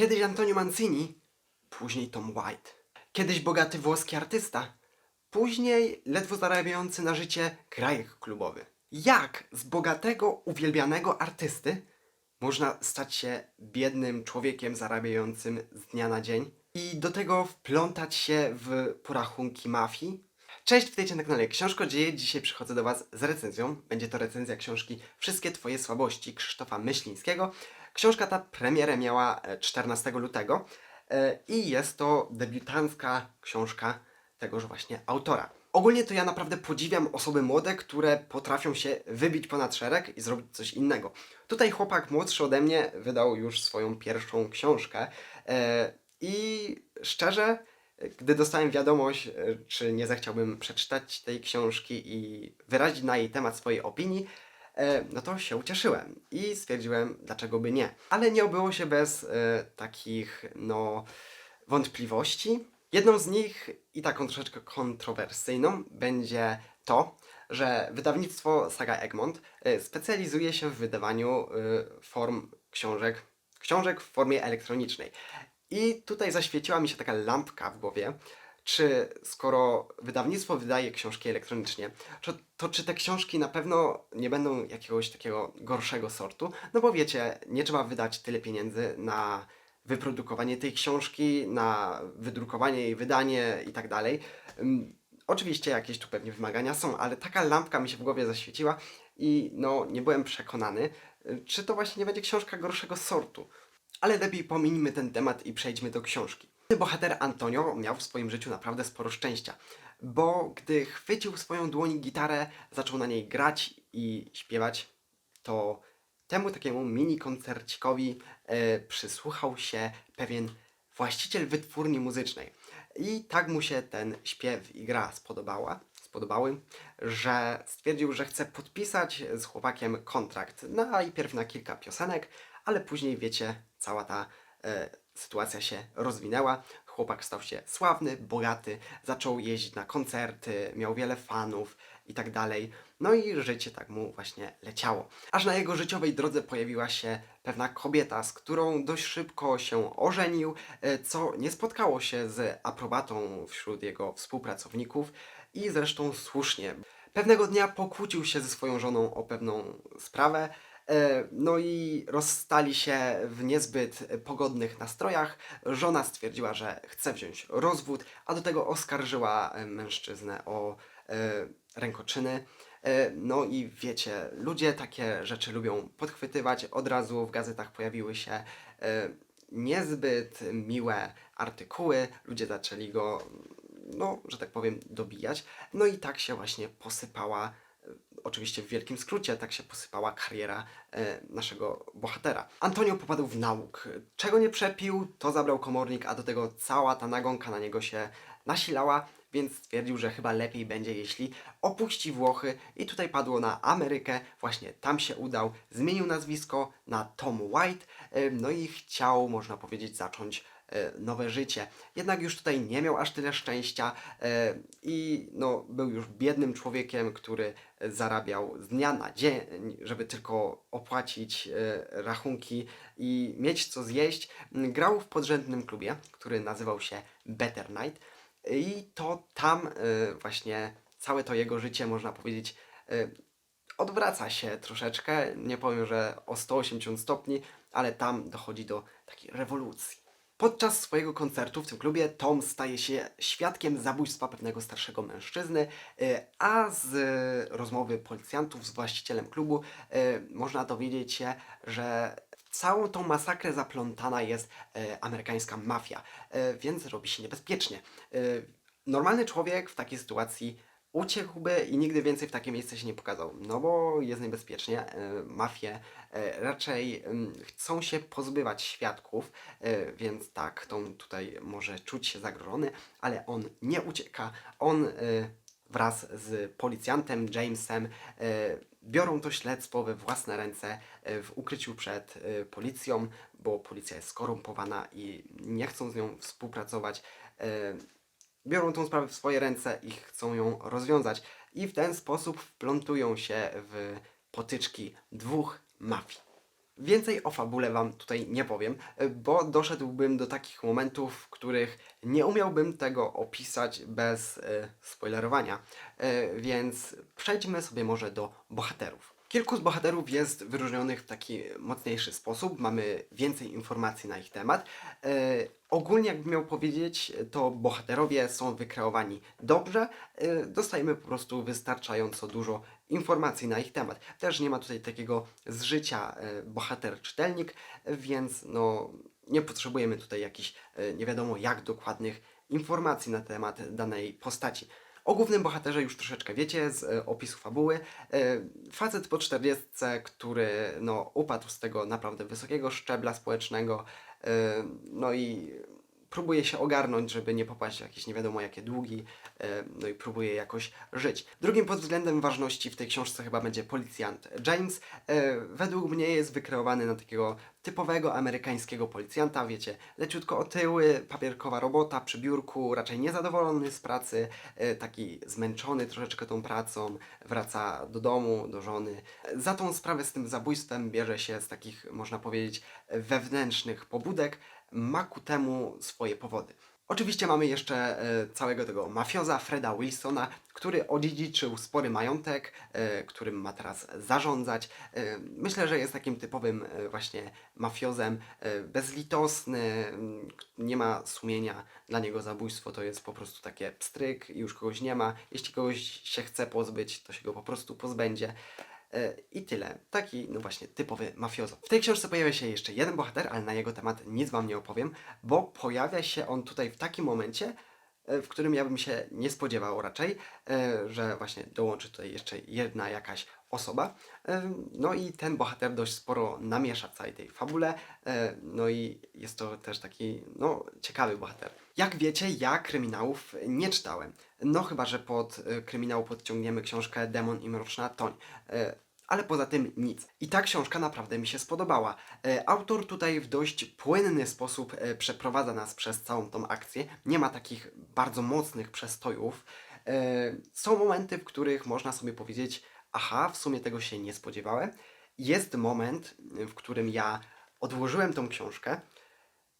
Kiedyś Antonio Mancini, później Tom White. Kiedyś bogaty włoski artysta, później ledwo zarabiający na życie grajek klubowy. Jak z bogatego, uwielbianego artysty można stać się biednym człowiekiem zarabiającym z dnia na dzień i do tego wplątać się w porachunki mafii? Cześć, witajcie na kanale Książko Dzieje. Dzisiaj przychodzę do Was z recenzją. Będzie to recenzja książki Wszystkie Twoje słabości Krzysztofa Myślińskiego. Książka ta premierę miała e, 14 lutego e, i jest to debiutancka książka tegoż właśnie autora. Ogólnie to ja naprawdę podziwiam osoby młode, które potrafią się wybić ponad szereg i zrobić coś innego. Tutaj chłopak młodszy ode mnie wydał już swoją pierwszą książkę e, i szczerze, gdy dostałem wiadomość, e, czy nie zechciałbym przeczytać tej książki i wyrazić na jej temat swojej opinii, e, no to się ucieszyłem i stwierdziłem, dlaczego by nie. Ale nie obyło się bez e, takich, no, wątpliwości. Jedną z nich i taką troszeczkę kontrowersyjną będzie to, że wydawnictwo Saga Egmont e, specjalizuje się w wydawaniu e, form książek, książek w formie elektronicznej. I tutaj zaświeciła mi się taka lampka w głowie, czy skoro wydawnictwo wydaje książki elektronicznie, to, to czy te książki na pewno nie będą jakiegoś takiego gorszego sortu? No bo wiecie, nie trzeba wydać tyle pieniędzy na wyprodukowanie tej książki, na wydrukowanie jej, wydanie i tak dalej. Oczywiście jakieś tu pewnie wymagania są, ale taka lampka mi się w głowie zaświeciła i no nie byłem przekonany, y, czy to właśnie nie będzie książka gorszego sortu. Ale lepiej pominijmy ten temat i przejdźmy do książki. Bohater Antonio miał w swoim życiu naprawdę sporo szczęścia, bo gdy chwycił swoją dłoń gitarę, zaczął na niej grać i śpiewać, to temu takiemu mini koncercikowi e, przysłuchał się pewien właściciel wytwórni muzycznej. I tak mu się ten śpiew i gra spodobała, spodobały, że stwierdził, że chce podpisać z chłopakiem kontrakt. Najpierw na kilka piosenek, ale później, wiecie, cała ta sytuacja się rozwinęła. Chłopak stał się sławny, bogaty, zaczął jeździć na koncerty, miał wiele fanów i tak dalej. No i życie tak mu właśnie leciało. Aż na jego życiowej drodze pojawiła się pewna kobieta, z którą dość szybko się ożenił, e, co nie spotkało się z aprobatą wśród jego współpracowników i zresztą słusznie. Pewnego dnia pokłócił się ze swoją żoną o pewną sprawę, e, no i rozstali się w niezbyt pogodnych nastrojach. Żona stwierdziła, że chce wziąć rozwód, a do tego oskarżyła e, mężczyznę o e, rękoczyny. E, No i wiecie, ludzie takie rzeczy lubią podchwytywać. Od razu w gazetach pojawiły się e, niezbyt miłe artykuły. Ludzie zaczęli go, no, że tak powiem, dobijać. No i tak się właśnie posypała, e, oczywiście w wielkim skrócie, tak się posypała kariera e, naszego bohatera. Antonio popadł w nauk. Czego nie przepił, to zabrał komornik, a do tego cała ta nagonka na niego się nasilała, więc stwierdził, że chyba lepiej będzie, jeśli opuści Włochy i tutaj padło na Amerykę, właśnie tam się udał, zmienił nazwisko na Tom White, e, no i chciał, można powiedzieć, zacząć nowe życie. Jednak już tutaj nie miał aż tyle szczęścia e, i no, był już biednym człowiekiem, który zarabiał z dnia na dzień, żeby tylko opłacić e, rachunki i mieć co zjeść. Grał w podrzędnym klubie, który nazywał się Better Night i to tam e, właśnie całe to jego życie, można powiedzieć, e, odwraca się troszeczkę. Nie powiem, że o 180 stopni, ale tam dochodzi do takiej rewolucji. Podczas swojego koncertu w tym klubie Tom staje się świadkiem zabójstwa pewnego starszego mężczyzny, e, a z rozmowy policjantów z właścicielem klubu e, można dowiedzieć się, że w całą tą masakrę zaplątana jest e, amerykańska mafia, e, więc robi się niebezpiecznie. E, Normalny człowiek w takiej sytuacji uciekłby i nigdy więcej w takie miejsce się nie pokazał, no bo jest niebezpiecznie. E, Mafie e, raczej em, chcą się pozbywać świadków, e, więc tak, Tom tutaj może czuć się zagrożony, ale on nie ucieka. On wraz z policjantem Jamesem biorą to śledztwo we własne ręce w ukryciu przed policją, bo policja jest skorumpowana i nie chcą z nią współpracować. Biorą tą sprawę w swoje ręce i chcą ją rozwiązać. I w ten sposób wplątują się w potyczki dwóch mafii. Więcej o fabule Wam tutaj nie powiem, e, bo doszedłbym do takich momentów, w których nie umiałbym tego opisać bez e, spoilerowania. E, więc przejdźmy sobie może do bohaterów. Kilku z bohaterów jest wyróżnionych w taki mocniejszy sposób, mamy więcej informacji na ich temat. Ogólnie, jakbym miał powiedzieć, to bohaterowie są wykreowani dobrze, e, dostajemy po prostu wystarczająco dużo informacji na ich temat. Też nie ma tutaj takiego z życia e, bohater-czytelnik, więc no, nie potrzebujemy tutaj jakichś e, nie wiadomo jak dokładnych informacji na temat danej postaci. O głównym bohaterze już troszeczkę wiecie z e, opisu fabuły. Facet po 40, który no, upadł z tego naprawdę wysokiego szczebla społecznego, no i próbuje się ogarnąć, żeby nie popaść w jakieś nie wiadomo jakie długi, e, no i próbuje jakoś żyć. Drugim pod względem ważności w tej książce chyba będzie policjant James. E, Według mnie jest wykreowany na takiego typowego amerykańskiego policjanta, wiecie, leciutko otyły, papierkowa robota przy biurku, raczej niezadowolony z pracy, e, taki zmęczony troszeczkę tą pracą, wraca do domu, do żony. Za tą sprawę z tym zabójstwem bierze się z takich, można powiedzieć, wewnętrznych pobudek, ma ku temu swoje powody. Oczywiście mamy jeszcze e, całego tego mafioza Freda Wilsona, który odziedziczył spory majątek, e, którym ma teraz zarządzać. E, myślę, że jest takim typowym właśnie mafiozem, bezlitosny, nie ma sumienia, dla niego zabójstwo to jest po prostu takie pstryk i już kogoś nie ma. Jeśli kogoś się chce pozbyć, to się go po prostu pozbędzie. E, I tyle. Taki, no właśnie, typowy mafiozo. W tej książce pojawia się jeszcze jeden bohater, ale na jego temat nic Wam nie opowiem, bo pojawia się on tutaj w takim momencie, e, w którym ja bym się nie spodziewał raczej, e, że właśnie dołączy tutaj jeszcze jedna jakaś osoba. E, No i ten bohater dość sporo namiesza w całej tej fabule, e, no i jest to też taki, no, ciekawy bohater. Jak wiecie, ja kryminałów nie czytałem. No chyba, że pod e, kryminał podciągniemy książkę Demon i Mroczna Toń. Ale poza tym nic. I ta książka naprawdę mi się spodobała. Autor tutaj w dość płynny sposób przeprowadza nas przez całą tą akcję. Nie ma takich bardzo mocnych przestojów. Są momenty, w których można sobie powiedzieć, aha, w sumie tego się nie spodziewałem. Jest moment, w którym ja odłożyłem tą książkę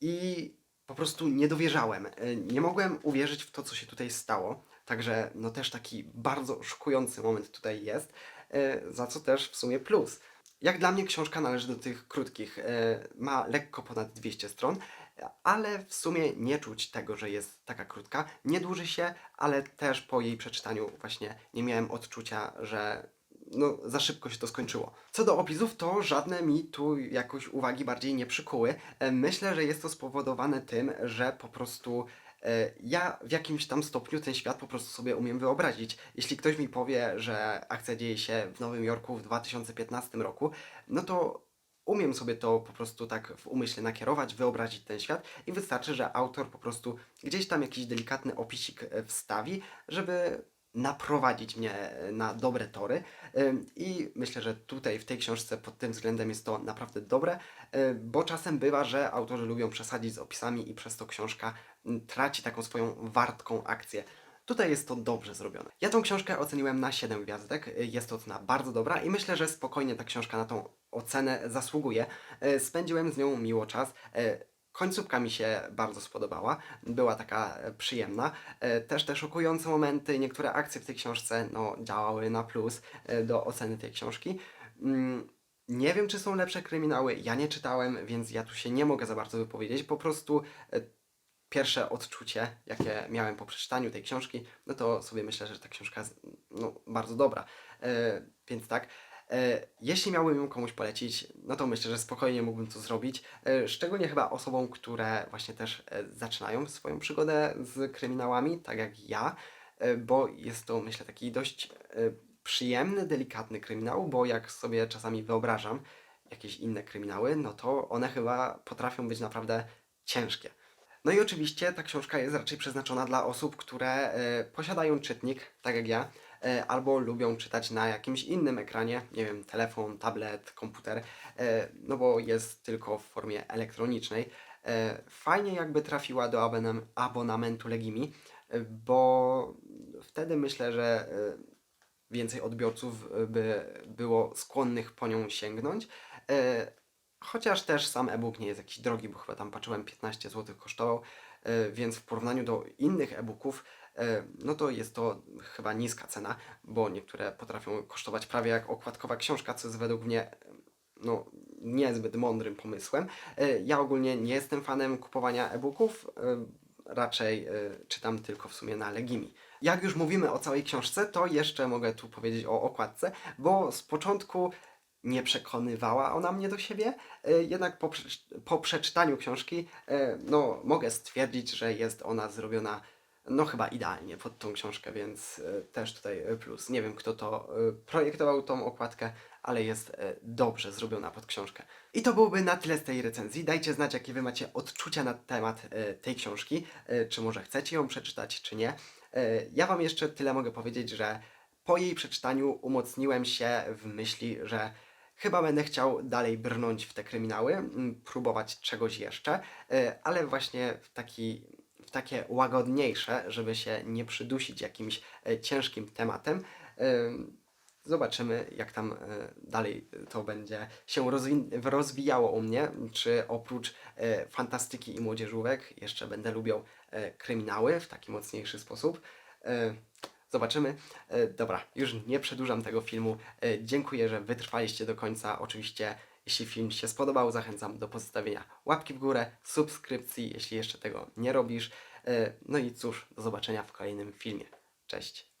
i po prostu nie dowierzałem. E, Nie mogłem uwierzyć w to, co się tutaj stało. Także no też taki bardzo szokujący moment tutaj jest, e, za co też w sumie plus. Jak dla mnie książka należy do tych krótkich. Ma lekko ponad 200 stron, ale w sumie nie czuć tego, że jest taka krótka. Nie dłuży się, ale też po jej przeczytaniu właśnie nie miałem odczucia, że no, za szybko się to skończyło. Co do opisów, to żadne mi tu jakoś uwagi bardziej nie przykuły. E, Myślę, że jest to spowodowane tym, że po prostu e, ja w jakimś tam stopniu ten świat po prostu sobie umiem wyobrazić. Jeśli ktoś mi powie, że akcja dzieje się w Nowym Jorku w 2015 roku, no to umiem sobie to po prostu tak w umyśle nakierować, wyobrazić ten świat i wystarczy, że autor po prostu gdzieś tam jakiś delikatny opisik e, wstawi, żeby naprowadzić mnie na dobre tory. I myślę, że tutaj w tej książce pod tym względem jest to naprawdę dobre, y, bo czasem bywa, że autorzy lubią przesadzić z opisami i przez to książka mm, traci taką swoją wartką akcję. Tutaj jest to dobrze zrobione. Ja tą książkę oceniłem na 7 gwiazdek. y, Jest to ocena bardzo dobra i myślę, że spokojnie ta książka na tą ocenę zasługuje. Y, Spędziłem z nią miło czas. Końcówka mi się bardzo spodobała, była taka e, przyjemna. E, Też te szokujące momenty, niektóre akcje w tej książce no, działały na plus e, do oceny tej książki. Mm, Nie wiem, czy są lepsze kryminały, ja nie czytałem, więc ja tu się nie mogę za bardzo wypowiedzieć. Po prostu pierwsze odczucie, jakie miałem po przeczytaniu tej książki, no to sobie myślę, że ta książka jest no, bardzo dobra. Więc tak. E, Jeśli miałbym ją komuś polecić, no to myślę, że spokojnie mógłbym to zrobić. E, Szczególnie chyba osobom, które właśnie też e, zaczynają swoją przygodę z kryminałami, tak jak ja, bo jest to myślę taki dość przyjemny, delikatny kryminał, bo jak sobie czasami wyobrażam jakieś inne kryminały, no to one chyba potrafią być naprawdę ciężkie. No i oczywiście ta książka jest raczej przeznaczona dla osób, które posiadają czytnik, tak jak ja, albo lubią czytać na jakimś innym ekranie, nie wiem, telefon, tablet, komputer, e, no bo jest tylko w formie elektronicznej. E, fajnie jakby trafiła do abonamentu Legimi, e, bo wtedy myślę, że e, więcej odbiorców e, by było skłonnych po nią sięgnąć. E, Chociaż też sam e-book nie jest jakiś drogi, bo chyba tam patrzyłem 15 zł kosztował, e, więc w porównaniu do innych e-booków, e, no to jest to chyba niska cena, bo niektóre potrafią kosztować prawie jak okładkowa książka, co jest według mnie e, no, niezbyt mądrym pomysłem. E, Ja ogólnie nie jestem fanem kupowania e-booków, e, raczej e, czytam tylko w sumie na Legimi. Jak już mówimy o całej książce, to jeszcze mogę tu powiedzieć o okładce, bo z początku nie przekonywała ona mnie do siebie, e, jednak po, po przeczytaniu książki e, no, mogę stwierdzić, że jest ona zrobiona no chyba idealnie pod tą książkę, więc e, też tutaj e, plus. Nie wiem kto to e, projektował tą okładkę, ale jest dobrze zrobiona pod książkę. I to byłoby na tyle z tej recenzji. Dajcie znać, jakie wy macie odczucia na temat tej książki, czy może chcecie ją przeczytać, czy nie. Ja wam jeszcze tyle mogę powiedzieć, że po jej przeczytaniu umocniłem się w myśli, że chyba będę chciał dalej brnąć w te kryminały, próbować czegoś jeszcze, ale właśnie w taki takie łagodniejsze, żeby się nie przydusić jakimś e, ciężkim tematem. Ym, Zobaczymy, jak tam e, dalej to będzie się rozwi- rozwijało u mnie. Czy oprócz e, fantastyki i młodzieżówek jeszcze będę lubił kryminały w taki mocniejszy sposób. Zobaczymy. Dobra, już nie przedłużam tego filmu. Dziękuję, że wytrwaliście do końca. Oczywiście, jeśli film się spodobał, zachęcam do pozostawienia łapki w górę, subskrypcji, jeśli jeszcze tego nie robisz. E, No i cóż, do zobaczenia w kolejnym filmie. Cześć.